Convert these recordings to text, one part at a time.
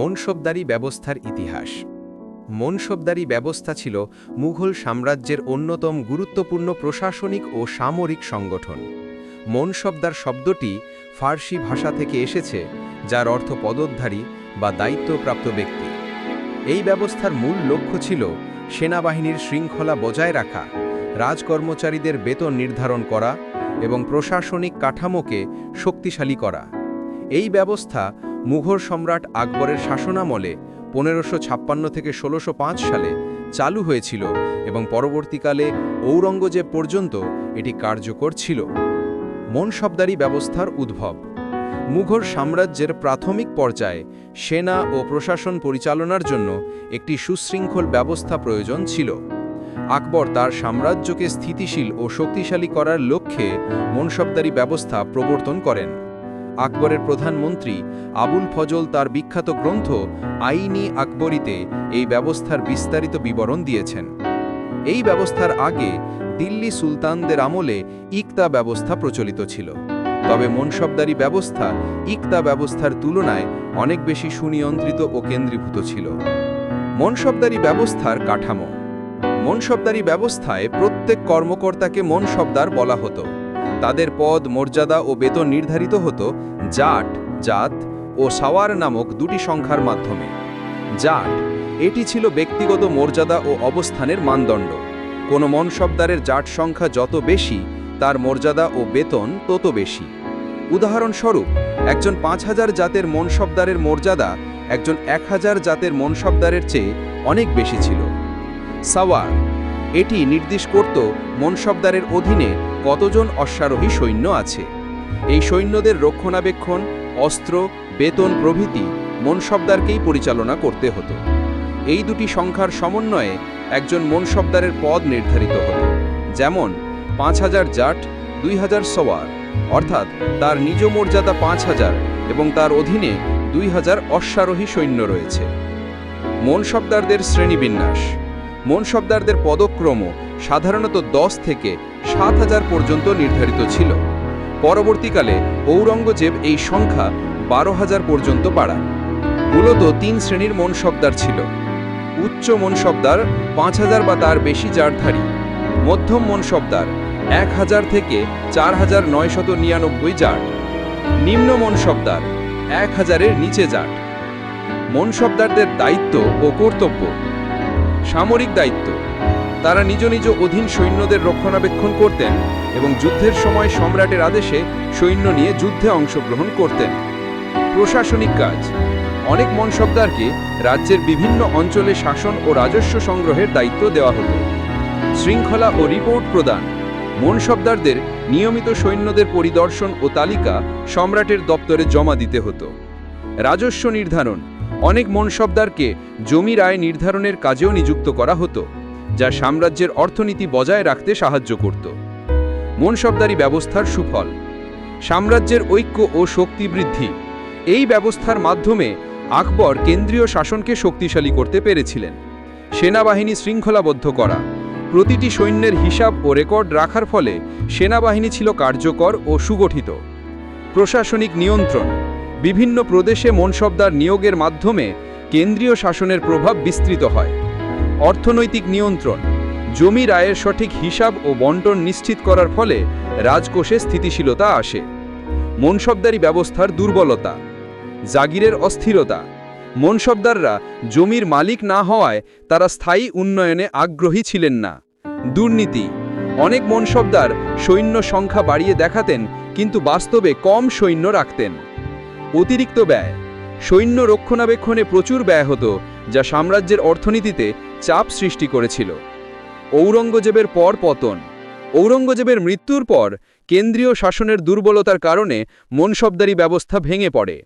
মনসবদারি ব্যবস্থার ইতিহাস। মনসবদারি ব্যবস্থা ছিল মুঘল সাম্রাজ্যের অন্যতম গুরুত্বপূর্ণ প্রশাসনিক ও সামরিক সংগঠন। মনসবদার শব্দটি ফার্সি ভাষা থেকে এসেছে, যার অর্থ পদোদ্ধারী বা দায়িত্বপ্রাপ্ত ব্যক্তি। এই ব্যবস্থার মূল লক্ষ্য ছিল সেনাবাহিনীর শৃঙ্খলা বজায় রাখা, রাজকর্মচারীদের বেতন নির্ধারণ করা এবং প্রশাসনিক কাঠামোকে শক্তিশালী করা। এই ব্যবস্থা মুঘল সম্রাট আকবরের শাসনামলে পনেরোশো ছাপ্পান্ন থেকে ষোলোশো সালে চালু হয়েছিল এবং পরবর্তীকালে ঔরঙ্গজেব পর্যন্ত এটি কার্যকর ছিল। মনসবদারি ব্যবস্থার উদ্ভব। মুঘল সাম্রাজ্যের প্রাথমিক পর্যায়ে সেনা ও প্রশাসন পরিচালনার জন্য একটি সুশৃঙ্খল ব্যবস্থা প্রয়োজন ছিল। আকবর তার সাম্রাজ্যকে স্থিতিশীল ও শক্তিশালী করার লক্ষ্যে মনসবদারি ব্যবস্থা প্রবর্তন করেন। আকবরের প্রধানমন্ত্রী আবুল ফজল তার বিখ্যাত গ্রন্থ আইনি আকবরীতে এই ব্যবস্থার বিস্তারিত বিবরণ দিয়েছেন। এই ব্যবস্থার আগে দিল্লি সুলতানদের আমলে ইকতা ব্যবস্থা প্রচলিত ছিল। তবে মনসবদারি ব্যবস্থা ইকতা ব্যবস্থার তুলনায় অনেক বেশি সুনিয়ন্ত্রিত ও কেন্দ্রীভূত ছিল। মনসবদারি ব্যবস্থার কাঠামো। মনসবদারি ব্যবস্থায় প্রত্যেক কর্মকর্তাকে মনসবদার বলা হতো। তাদের পদ, মর্যাদা ও বেতন নির্ধারিত হতো জাট, জাত ও সাওয়ার নামক দুটি সংখ্যার মাধ্যমে। জাট, এটি ছিল ব্যক্তিগত মর্যাদা ও অবস্থানের মানদণ্ড। কোনো মনসবদারের জাট সংখ্যা যত বেশি, তার মর্যাদা ও বেতন তত বেশি। উদাহরণস্বরূপ, একজন পাঁচ হাজার জাতের মনসবদারের মর্যাদা একজন এক হাজার জাতের মনসবদারের চেয়ে অনেক বেশি ছিল। সাওয়ার, এটি নির্দেশ করত মনসবদারের অধীনে কতজন অশ্বারোহী সৈন্য আছে? এই সৈন্যদের রক্ষণাবেক্ষণ, অস্ত্র, বেতন প্রভৃতি, মনসবদারকেই পরিচালনা করতে হতো। এই দুটি সংখ্যার সমন্বয়ে একজন মনসবদারের পদ নির্ধারিত হতো, যেমন পাঁচ হাজার জাট, দুই হাজার সওয়ার, অর্থাৎ তার নিজ মর্যাদা পাঁচ হাজার এবং তার অধীনে দুই হাজার অশ্বারোহী সৈন্য রয়েছে। মনসবদারদের শ্রেণীবিন্যাস। মনসবদারদের পদক্রম সাধারণত দশ থেকে সাত হাজার পর্যন্ত নির্ধারিত ছিল। পরবর্তীকালে ঔরঙ্গজেব এই সংখ্যা বারো হাজার পর্যন্ত বাড়ান। মূলত তিন শ্রেণির মনসবদার ছিল। উচ্চ মনসবদার পাঁচ হাজার বা তার বেশি জারধারী। মধ্যম মনসবদার এক হাজার থেকে চার হাজার নয়শত নিরানব্বই জাট নিম্ন মনসবদার এক হাজারের নিচে জাট মনসবদারদের দায়িত্ব ও কর্তব্য। সামরিক দায়িত্ব। তারা নিজ নিজ অধীন সৈন্যদের রক্ষণাবেক্ষণ করতেন এবং যুদ্ধের সময় সম্রাটের আদেশে সৈন্য নিয়ে যুদ্ধে অংশগ্রহণ করতেন। প্রশাসনিক কাজ। অনেক মনসবদারকে রাজ্যের বিভিন্ন অঞ্চলে শাসন ও রাজস্ব সংগ্রহের দায়িত্ব দেওয়া হতো। শৃঙ্খলা ও রিপোর্ট প্রদান। মনসবদারদের নিয়মিত সৈন্যদের পরিদর্শন ও তালিকা সম্রাটের দপ্তরে জমা দিতে হতো। রাজস্ব নির্ধারণ। অনেক মনসবদারকে জমির আয় নির্ধারণের কাজেও নিযুক্ত করা হতো। যা সাম্রাজ্যের অর্থনীতি বজায় রাখতে সাহায্য করত। মনসবদারি ব্যবস্থার সুফল। সাম্রাজ্যের ঐক্য ও শক্তি বৃদ্ধি। এই ব্যবস্থার মাধ্যমে আকবর কেন্দ্রীয় শাসনকে শক্তিশালী করতে পেরেছিলেন। সেনাবাহিনী শৃঙ্খলাবদ্ধ করা। প্রতিটি সৈন্যের হিসাব ও রেকর্ড রাখার ফলে সেনাবাহিনী ছিল কার্যকর ও সুগঠিত। প্রশাসনিক নিয়ন্ত্রণ। বিভিন্ন প্রদেশে মনসবদার নিয়োগের মাধ্যমে কেন্দ্রীয় শাসনের প্রভাব বিস্তৃত হয়। অর্থনৈতিক নিয়ন্ত্রণ। জমি রায়ের সঠিক হিসাব ও বন্টন নিশ্চিত করার ফলে রাজকোষে স্থিতিশীলতা আসে। মনসবদারি ব্যবস্থার দুর্বলতা, জাগিরের অস্থিরতা, মনসবদাররা জমির মালিক না হওয়ায় তারা স্থায়ী উন্নয়নে আগ্রহী ছিলেন না। দুর্নীতি, অনেক মনসবদার সৈন্য সংখ্যা বাড়িয়ে দেখাতেন, কিন্তু বাস্তবে কম সৈন্য রাখতেন। অতিরিক্ত ব্যয়, সৈন্য রক্ষণাবেক্ষণে প্রচুর ব্যয় হতো যা সাম্রাজ্যের অর্থনীতিতে চাপ সৃষ্টি করেছিল। ঔরঙ্গজেবের পর পতন। ঔরঙ্গজেবের মৃত্যুর পর কেন্দ্রীয় শাসনের দুর্বলতার কারণে মনসবদারি ব্যবস্থা ভেঙে পড়ে।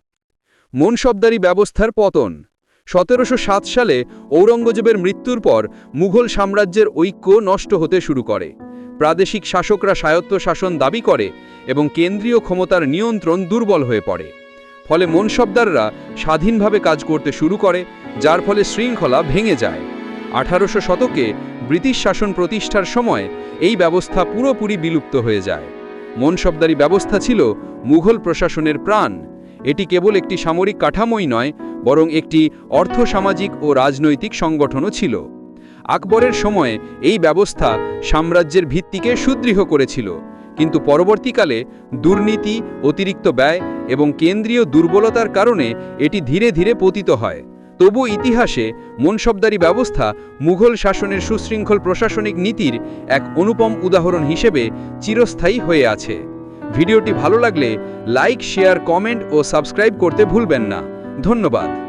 মনসবদারি ব্যবস্থার পতন। সতেরোশো সাত সালে ঔরঙ্গজেবের মৃত্যুর পর মুঘল সাম্রাজ্যের ঐক্য নষ্ট হতে শুরু করে। প্রাদেশিক শাসকরা স্বায়ত্ত শাসন দাবি করে এবং কেন্দ্রীয় ক্ষমতার নিয়ন্ত্রণ দুর্বল হয়ে পড়ে। ফলে মনসবদাররা স্বাধীনভাবে কাজ করতে শুরু করে, যার ফলে শৃঙ্খলা ভেঙে যায়। আঠারোশো শতকে ব্রিটিশ শাসন প্রতিষ্ঠার সময় এই ব্যবস্থা পুরোপুরি বিলুপ্ত হয়ে যায়। মনসবদারি ব্যবস্থা ছিল মুঘল প্রশাসনের প্রাণ। এটি কেবল একটি সামরিক কাঠামোই নয়, বরং একটি অর্থসামাজিক ও রাজনৈতিক সংগঠনও ছিল। আকবরের সময়ে এই ব্যবস্থা সাম্রাজ্যের ভিত্তিকে সুদৃঢ় করেছিল। কিন্তু পরবর্তীকালে দুর্নীতি, অতিরিক্ত ব্যয় এবং কেন্দ্রীয় দুর্বলতার কারণে এটি ধীরে ধীরে পতিত হয়। তবু ইতিহাসে মনসবদারি ব্যবস্থা মুঘল শাসনের সুশৃঙ্খল প্রশাসনিক নীতির এক অনুপম উদাহরণ হিসেবে চিরস্থায়ী হয়ে আছে। ভিডিওটি ভালো লাগলে লাইক, শেয়ার, কমেন্ট ও সাবস্ক্রাইব করতে ভুলবেন না। ধন্যবাদ।